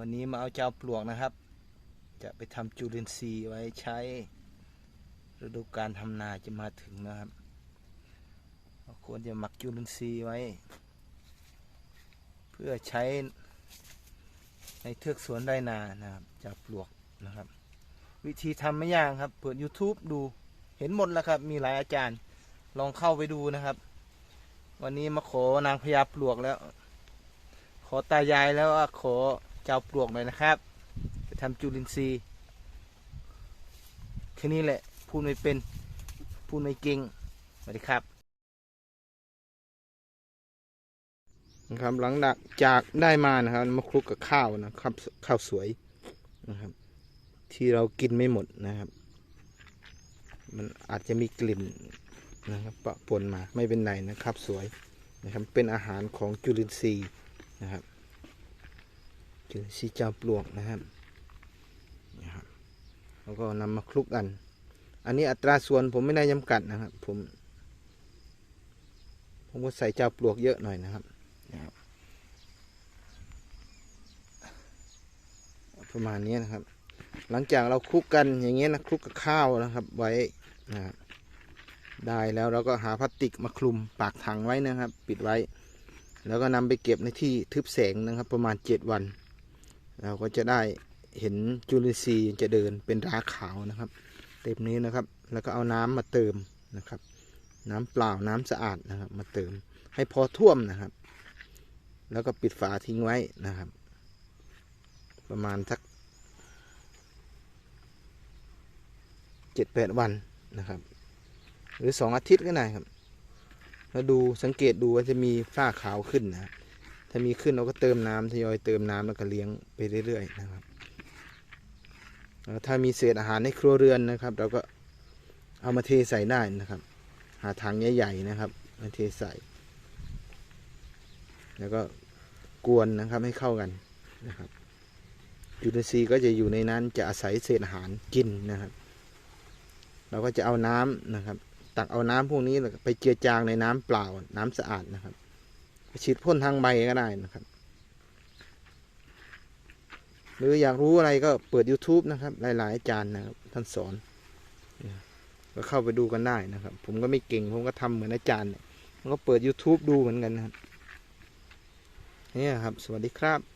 วันนี้มาเอาเจ้าปลวกนะครับ จะไปทำจุลินทรีย์ไว้ใช้ฤดูการทำนาจะมาถึงนะครับเราควรจะหมักจุลินทรีย์ไว้ เพื่อใช้ในเทือกสวนได้นานะครับเจ้าปลวกนะครับ วิธีทำไม่ยากครับ เปิด YouTube ดูเห็นหมดแล้วครับ มีหลายอาจารย์ลองเข้าไปดูนะครับ วันนี้มาขอนางพญาปลวกแล้ว ขอตายายแล้วขอ เจ้าปลวกหน่อยนะครับ จะทำจุลินทรีย์แค่นี้แหละพูดไม่เป็นพูดไม่เก่งสวัสดีครับนะครับหลังจากได้มานะครับ มาคลุกกับข้าวนะครับ ข้าวสวยนะครับ ที่เรากินไม่หมดนะครับ มันอาจจะมีกลิ่นนะครับปะปนมาไม่เป็นไรนะครับ สวยนะครับเป็นอาหารของจุลินทรีย์นะครับ จุลินทรีจอมปลวกนะครับนะครับแล้วก็นำมาคลุกกัน อันนี้อัตราส่วนผมไม่ได้จำกัดนะครับ ผมผมก็ใส่จาปลวกเยอะหน่อยนะครับนะครับ ประมาณนี้นะครับ หลังจากเราคลุกกันอย่างเงี้ยนะคลุกกับข้าวนะครับ ไว้นะครับได้แล้วเราก็หาพลาสติกมาคลุมปากถังไว้นะครับ ปิดไว้ แล้วก็นำไปเก็บในที่ทึบแสงนะครับ ประมาณเจ็ดวัน เราก็จะได้เห็นจุลินทรีย์จะเดินเป็นราขาวนะครับ เต็มนี้นะครับ แล้วก็เอาน้ำมาเติมนะครับ น้ำเปล่าน้ำสะอาดนะครับ มาเติมให้พอท่วมนะครับ แล้วก็ปิดฝาทิ้งไว้นะครับ ประมาณสักเจ็ดแปดวันนะครับ หรือสองอาทิตย์ก็ได้ครับ แล้วดูสังเกตดูว่าจะมีฝ้าขาวขึ้นนะครับ ถ้ามีขึ้นเราก็เติมน้ำทยอยเติมน้ำแล้วก็เลี้ยงไปเรื่อยๆนะครับถ้ามีเศษอาหารในครัวเรือนนะครับ เราก็เอามาเทใส่ได้นะครับ หาถังใหญ่ๆนะครับมาเทใส่ แล้วก็กวนนะครับให้เข้ากันนะครับจุลินทรีย์ก็จะอยู่ในนั้นจะอาศัยเศษอาหารกินนะครับ เราก็จะเอาน้ำนะครับ ตักเอาน้ำพวกนี้ไปเจือจางในน้ำเปล่าน้ำสะอาดนะครับ ฉีดพ่นทางใบก็ได้นะครับ หรืออยากรู้อะไรก็เปิด YouTube นะครับ หลาย ๆ อาจารย์นะครับ ท่านสอน ก็เข้าไปดูกันได้นะครับ ผมก็ไม่เก่ง ผมก็ทำเหมือนอาจารย์เนี่ยก็เปิด YouTube ดูเหมือนกันนะครับนี่ครับ สวัสดีครับ